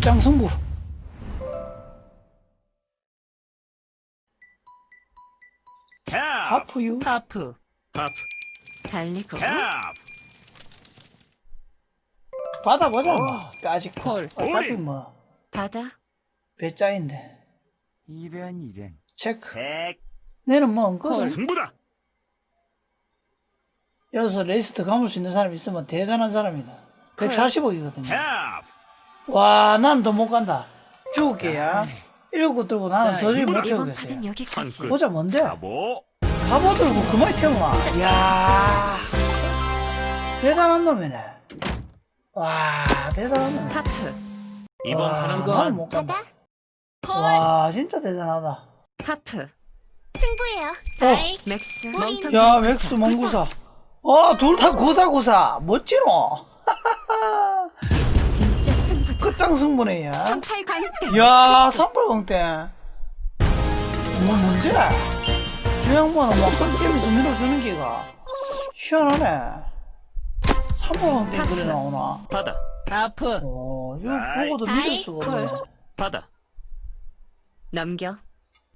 배짱 승부. 캡! 하프유. 하프 하프 달리고 캡! 받아보자, 뭐. 까짓 거. 콜. 어차피. 뭐, 바다 배짱인데. 이런 이런 체크. 백 내는 뭐, 엉거든. 승부다 여기서 레이스트 감을 수 있는 사람 있으면 대단한 사람이다. 140억이거든요. 캡! 와, 나는 더 못 간다. 죽을게야. 일곱 거 들고 나는 서리 못 태우겠어요. 여기까지 한 보자, 뭔데? 가보 갑오 들고 그만이 태우마. 이야. 대단한 놈이네. 와, 대단한 놈. 하프 이번 와, 판은 나는 그만 못 간다. 콜 와, 진짜 대단하다. 하프 승부예요. 어. 맥스 야, 맥스 몽구사. 어, 둘다 고사고사. 멋지노. 승부네, 야. 38 광대 야, 삼팔공대. 뭐, 뭔데? 저 양반은 뭐 한 게임에서 밀어주는 기가. 희한하네. 삼팔공대 그래 나오나. 바다 하프 어, 이거. 보고도 믿을 수가 없네. 콜. 바다 넘겨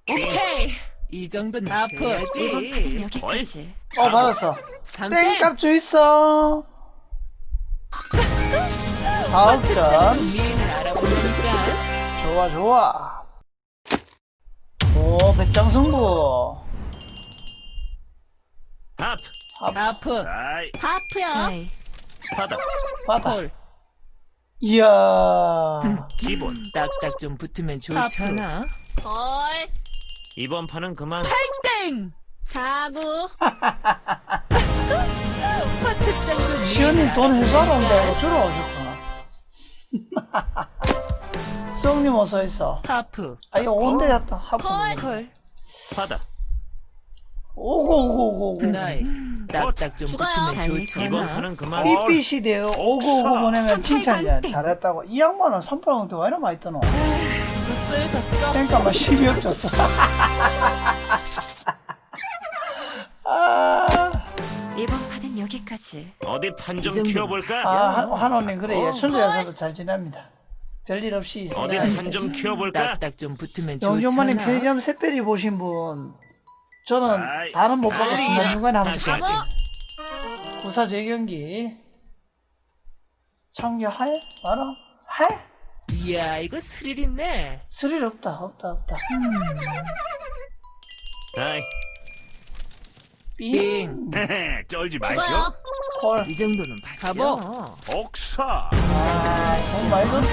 오케이 이 정도는 이번 판은 여기까지 어, 받았어. 3대 땡값 주 있어. 4억전. 알아보니까 좋아, 좋아. 오, 배짱 승부. 하프 하프 아이 하프요. 바다 받아. 콜 이야. 기본 딱딱 좀 붙으면 좋잖아 콜. 이번 판은 그만 땡 사구. 하트 짱도 시연님 돈 회수하러 온다고 주러 오셨구나. 수영님 어서 있어. 하프 아, 이거 온대였다. 하프. 콜 바다 오고, 오고, 오고, 오고. 나이 딱딱 좀 죽어요. 붙으면 달리고. 이번 판은 그만 삐삐 시대에 오고, 오고 보내면 칭찬이야. 잘했다고. 이 양반은 선팔공대 왜 이렇게 많이 떠노? 졌어요 졌어 땡값만 12억 줬어. 아, 이번 판은 여기까지 어디 판 좀 키워볼까 아 한- 한호님, 그래. 예, 춘자 여사도 잘 지냅니다. 별일 없이 어디 있으면. 판좀 키워볼까? 딱딱 좀 붙으면 영종만님 좋잖아? 편의점 샛별이 보신 분. 저는 아이, 다는 못 아이, 중간중간에 한번 다시, 봤어요. 구사 재경기. 하해? 알아? 하해? 이야 이거 스릴 있네. 스릴 없다 없다 없다. 아이. 삥. 쫄지 마시오 요. 콜. 이 정도는 가보. 옥사. 아 돈 많이 줬지.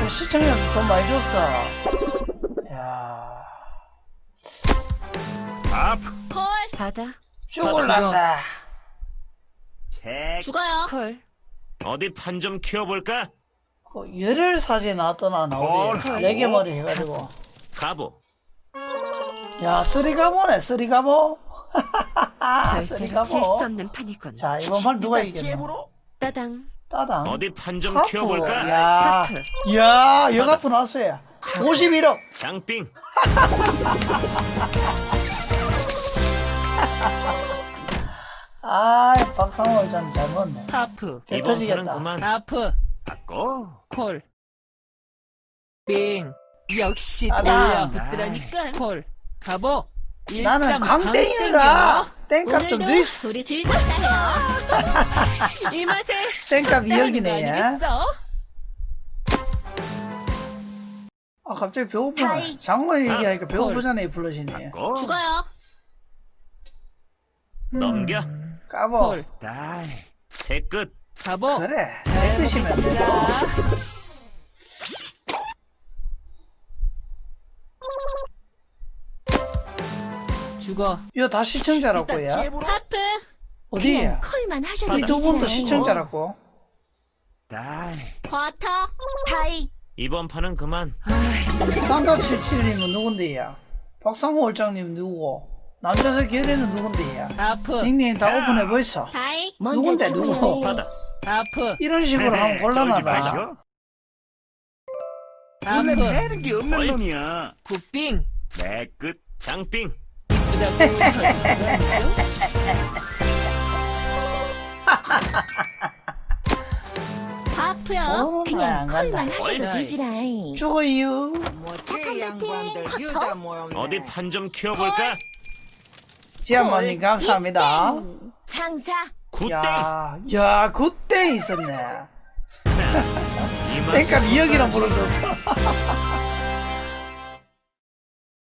그 시청자도 돈 많이 줬어. 야. 하프 콜. 바다 죽을란다. 책. 죽어요. 콜 어디 판 좀 키워볼까? 그 열혈 사진 나왔더나 나 콜. 어디? 레게 머리 해가지고. 가보. 야 쓰리 가보네 쓰리 가보 절대 쓰리가보 질수 없는 판이군. 자 이번 판 누가 이겼나? 따당. 따당. 어디 판 좀 하프. 키워볼까? 야. 하프. 이야 여가프 나왔어요. 51억. 장빙. 아이 박상호 회장 잘 먹네. 하프. 개 이번 판은 터지겠다. 그만. 하프. 바꿔. 콜빙. 역시 따당. 떨려 붙더라니까 콜. 가보. 나는 강땡이라 땡값 좀 리스 우리 질섰다요. 강땡이요. 이 맛에 땡값 따르는 거 2억이네 아니겠어? 아 갑자기 배고프네. 장모 얘기하니까 콜. 배고프잖아요 불러시네 바꿔 죽어요. 넘겨. 까보 콜. 다이. 새끝. 가보. 그래. 새 드시면 죽어. 이거 다 시청자라고 야? 하프. 어디야? 콜만 하셔도 이 두 분도. 시청자라고. 다이. 쿼터. 다이. 이번 판은 그만. 산타77님은 누군데야? 박상호 월장님 누구고 남자세 결에는 누군데야? 하프. 닉네임 다 오픈해 보이소? 다이. 누군데, 누구? 하프. 이런 식으로 하면 쫄지 곤란하다. 마시오 하프. 내는 게 없는 놈이야. 굿빙. 내 끝. 장빙 이쁘다고 쳐주는 하프. 하프요. 어, 그냥 안 간다. 콜만 하셔도 어이. 되지라이. 죽어요. 뭐지 양반들 유다 모였네. 어디 판 좀 키워볼까? 지한마님 감사합니다. 장사. 굿땡. 야, 야, 그때 있었네. 이 맛에 땡값 2억이나 손가락질. 물어줬어.